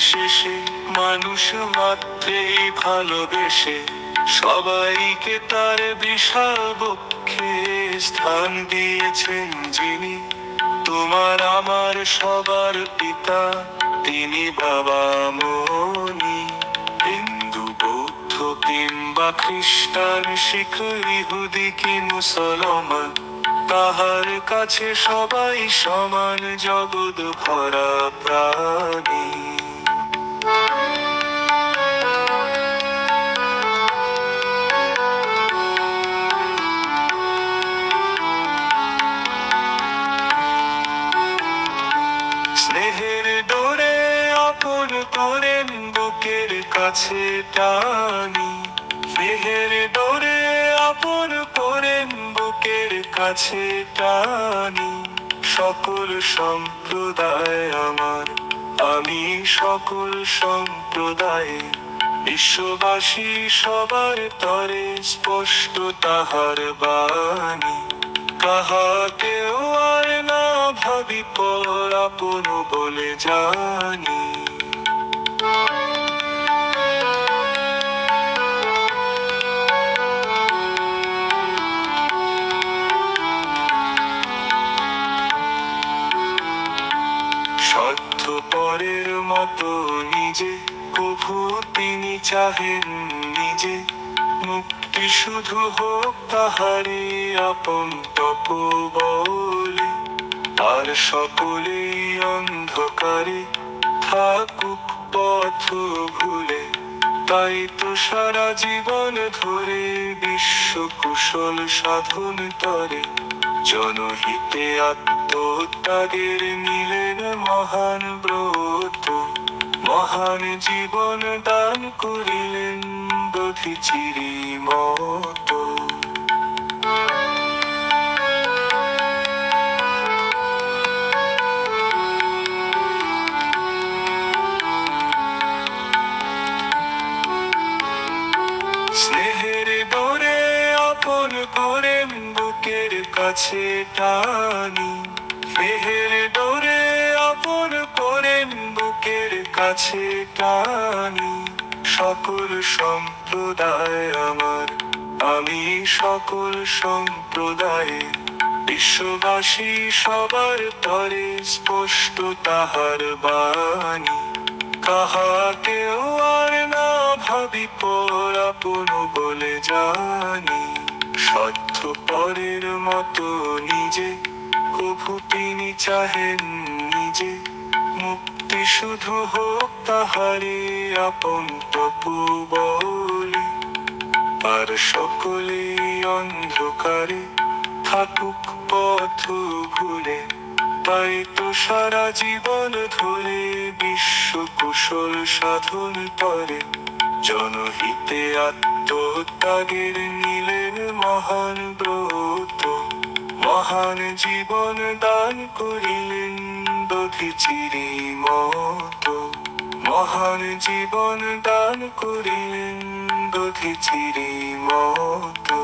শেষে মানুষ মাত্রেই ভালোবেসে, সবাইকে তার বিশাল বক্ষে স্থান দিয়েছেন যিনি। তোমার আমার সবার পিতা, তিনি বাবা মনি। হিন্দু, বৌদ্ধ কিংবা খ্রিস্টান, শিখ, ইহুদি কি মুসলমান? তাহার কাছে সবাই সমান জগৎ ভরা প্রাণী। স্নেহের ডোরে আপন করেন বুকের কাছে টানি। স্নেহের ডোরে আপন করেন বুকের কাছে টানি। সকল সম্প্রদায় আমার। আমি সকল সম্প্রদায়ে। বিশ্ববাসী সবার তরে স্পষ্ট তাহার বাণী। কাহাকেও আর না ভাবি পর আপন বলে জানি। মতো নিজে তিনি চাহেন নিজে। মুক্তি শুধু হোক তাহারে আপন তপ বলে। আর সকলে অন্ধকারে থাকুক পথ ভুলে। তাই তো সারা জীবন ধরে বিশ্ব কুশল সাধন তরে জনহিতে আত্মত্যাগের নিলেন মহান ব্রত। মহান জীবন দান করিলেন দধিচিরি মতো। স্নেহের ডোরে আপন করেন বুকের কাছে টানি। স্নেহের ডোরে আপন করেন বুকের কাছে টানি, সকল সম্প্রদায় আমার। আমি সকল সম্প্রদায়ে, বিশ্ববাসী সবার তরে স্পষ্ট তাহার বাণী। কাহাকেও আর না ভাবি পর আপন বলে জানি সত্য পরের মতো নিজে প্রভু তিনি চাহেন নিজে, মুক্তি শুধু হোক তাহারে আপন বলে, আর সকলে অন্ধকারে থাকুক পথ ভুলে, তাই তো সারা জীবন ধরে বিশ্ব কুশল সাধন করে। জনহিতে আত্মত্যাগের নিলেন মহান ব্রত, মহান জীবন দান করিলেন দধিচিরি মতো মহান জীবন দান করিলেন দধিচিরি মতো।